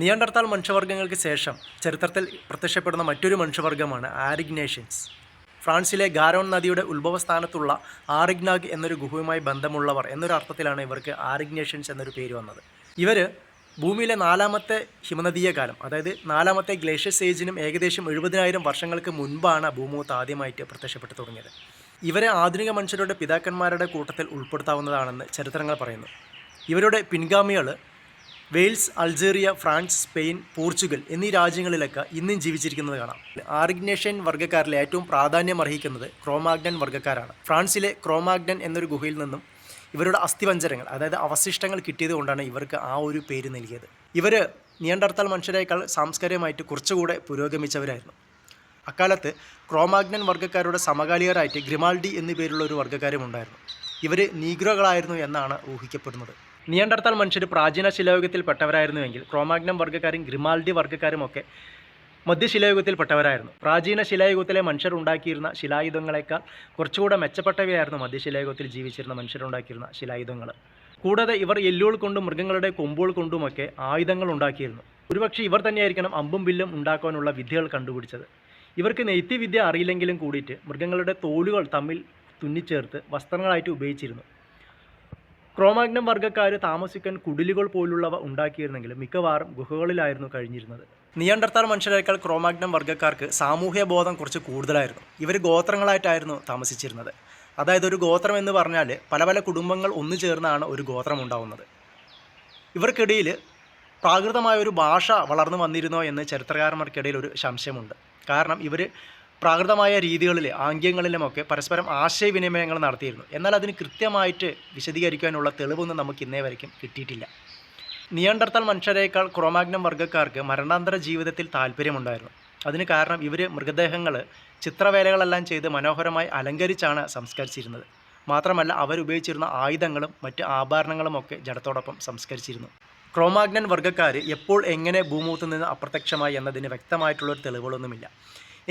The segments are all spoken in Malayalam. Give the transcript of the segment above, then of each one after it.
നിയണ്ടർത്താൽ മനുഷ്യവർഗങ്ങൾക്ക് ശേഷം ചരിത്രത്തിൽ പ്രത്യക്ഷപ്പെടുന്ന മറ്റൊരു മനുഷ്യവർഗമാണ് ആരിഗ്നേഷ്യൻസ്. ഫ്രാൻസിലെ ഗാരോൺ നദിയുടെ ഉത്ഭവസ്ഥാനത്തുള്ള ആറിഗ്നാഗ് എന്നൊരു ഗുഹയുമായി ബന്ധമുള്ളവർ എന്നൊരു അർത്ഥത്തിലാണ് ഇവർക്ക് ആറിഗ്നേഷ്യൻസ് എന്നൊരു പേര് വന്നത്. ഇവർ ഭൂമിയിലെ നാലാമത്തെ ഹിമനദീയ കാലം അതായത് നാലാമത്തെ ഗ്ലേഷ്യസ് ഏജിനും ഏകദേശം എഴുപതിനായിരം വർഷങ്ങൾക്ക് മുൻപാണ് ഭൂമുഖത്ത് ആദ്യമായിട്ട് പ്രത്യക്ഷപ്പെട്ടു തുടങ്ങിയത്. ഇവരെ ആധുനിക മനുഷ്യരുടെ പിതാക്കന്മാരുടെ കൂട്ടത്തിൽ ഉൾപ്പെടുത്താവുന്നതാണെന്ന് ചരിത്രങ്ങൾ പറയുന്നു. ഇവരുടെ പിൻഗാമികൾ Wales Algeria France Spain Portugal എന്നീ രാജ്യങ്ങളിലൊക്കെ ഇന്നും ജീവിച്ചിരിക്കുന്നത് കാണാം. ആർഗ്നേഷ്യൻ വർഗക്കാരിൽ ഏറ്റവും പ്രാധാന്യം അർഹിക്കുന്നത് ക്രോമാഗ്നൻ വർഗക്കാരാണ്. ഫ്രാൻസിലെ ക്രോമാഗ്നൻ എന്നൊരു ഗുഹയിൽ നിന്നും ഇവരുടെ അസ്ഥിപഞ്ചരങ്ങൾ അതായത് അവശിഷ്ടങ്ങൾ കിട്ടിയത് കൊണ്ടാണ് ഇവർക്ക് ആ ഒരു പേര് നൽകിയത്. ഇവർ നിയണ്ടർത്താൽ മനുഷ്യരേക്കാൾ സാംസ്കാരികമായിട്ട് കുറച്ചുകൂടെ പുരോഗമിച്ചവരായിരുന്നു. അക്കാലത്ത് ക്രോമാഗ്നൻ വർഗക്കാരുടെ സമകാലികരായിട്ട് ഗ്രിമാൾഡി എന്നു പേരുള്ള ഒരു വർഗക്കാരും ഉണ്ടായിരുന്നു. ഇവർ നീഗ്രോകളായിരുന്നു എന്നാണ് ഊഹിക്കപ്പെടുന്നത്. നിയണ്ടർത്താൽ മനുഷ്യർ പ്രാചീന ശിലായുഗത്തിൽപ്പെട്ടവരായിരുന്നുവെങ്കിൽ ക്രോമാഗ്നം വർഗക്കാരും ഒക്കെ വർഗക്കാരുമൊക്കെ മധ്യശിലായുഗത്തിൽപ്പെട്ടവരായിരുന്നു. പ്രാചീന ശിലായുഗത്തിലെ മനുഷ്യർ ഉണ്ടാക്കിയിരുന്ന ശിലായുധങ്ങളെക്കാൾ കുറച്ചുകൂടെ മെച്ചപ്പെട്ടവയായിരുന്നു മധ്യശിലായുഗത്തിൽ ജീവിച്ചിരുന്ന മനുഷ്യരുണ്ടാക്കിയിരുന്ന ശിലായുധങ്ങൾ. കൂടാതെ ഇവർ എല്ലുകൾ കൊണ്ടും മൃഗങ്ങളുടെ കൊമ്പുകൾ കൊണ്ടുമൊക്കെ ആയുധങ്ങൾ ഉണ്ടാക്കിയിരുന്നു. ഒരുപക്ഷെ ഇവർ തന്നെയായിരിക്കണം അമ്പും വില്ലും ഉണ്ടാക്കാനുള്ള വിദ്യകൾ കണ്ടുപിടിച്ചത്. ഇവർക്ക് നെയ്ത്തി വിദ്യ അറിയില്ലെങ്കിലും കൂടിയിട്ട് മൃഗങ്ങളുടെ തോലുകൾ തമ്മിൽ തുന്നിച്ചേർത്ത് വസ്ത്രങ്ങളായിട്ട് ഉപയോഗിച്ചിരുന്നു. ക്രോമാഗ്നം വർഗക്കാർ താമസിക്കാൻ കുടിലുകൾ പോലുള്ളവ ഉണ്ടാക്കിയിരുന്നെങ്കിലും മിക്കവാറും ഗുഹകളിലായിരുന്നു കഴിഞ്ഞിരുന്നത്. നിയണ്ടർത്താർ മനുഷ്യരേക്കാൾ ക്രോമാഗ്നം വർഗക്കാർക്ക് സാമൂഹ്യ ബോധം കുറച്ച് കൂടുതലായിരുന്നു. ഇവർ ഗോത്രങ്ങളായിട്ടായിരുന്നു താമസിച്ചിരുന്നത്. അതായത് ഒരു ഗോത്രം എന്ന് പറഞ്ഞാൽ പല പല കുടുംബങ്ങൾ ഒന്നു ചേർന്നാണ് ഒരു ഗോത്രം ഉണ്ടാവുന്നത്. ഇവർക്കിടയിൽ പ്രാകൃതമായ ഒരു ഭാഷ വളർന്നു വന്നിരുന്നോ എന്ന് ചരിത്രകാരന്മാർക്കിടയിൽ ഒരു സംശയമുണ്ട്. കാരണം ഇവർ പ്രാകൃതമായ രീതികളിൽ ആംഗ്യങ്ങളിലുമൊക്കെ പരസ്പരം ആശയവിനിമയങ്ങൾ നടത്തിയിരുന്നു. എന്നാൽ അതിന് കൃത്യമായിട്ട് വിശദീകരിക്കാനുള്ള തെളിവൊന്നും നമുക്ക് ഇന്നേ വരയ്ക്കും കിട്ടിയിട്ടില്ല. നിയണ്ടർത്താൽ മനുഷ്യരേക്കാൾ ക്രോമാഗ്നം വർഗക്കാർക്ക് മരണാന്തര ജീവിതത്തിൽ താല്പര്യമുണ്ടായിരുന്നു. അതിന് കാരണം ഇവർ മൃതദേഹങ്ങൾ ചിത്രവേലകളെല്ലാം ചെയ്ത് മനോഹരമായി അലങ്കരിച്ചാണ് സംസ്കരിച്ചിരുന്നത്. മാത്രമല്ല അവരുപയോഗിച്ചിരുന്ന ആയുധങ്ങളും മറ്റ് ആഭരണങ്ങളും ഒക്കെ ജഡത്തോടൊപ്പം സംസ്കരിച്ചിരുന്നു. ക്രോമാഗ്നൻ വർഗക്കാർ എപ്പോൾ എങ്ങനെ ഭൂമുഖത്ത് നിന്ന് അപ്രത്യക്ഷമായി എന്നതിന് വ്യക്തമായിട്ടുള്ളൊരു തെളിവുകളൊന്നുമില്ല.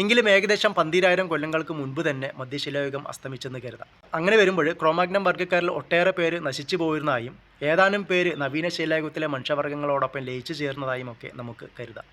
എങ്കിലും ഏകദേശം പന്തിരായിരം കൊല്ലങ്ങൾക്ക് മുൻപ് തന്നെ മധ്യശിലായുഗം അസ്തമിച്ചെന്ന് കരുതാം. അങ്ങനെ വരുമ്പോൾ ക്രോമാഗ്നം വർഗക്കാരിൽ ഒട്ടേറെ പേര് നശിച്ചു പോയിരുന്നതായും ഏതാനും പേര് നവീന ശിലായുഗത്തിലെ മനുഷ്യവർഗങ്ങളോടൊപ്പം ലയിച്ചു ചേർന്നതായും ഒക്കെ നമുക്ക് കരുതാം.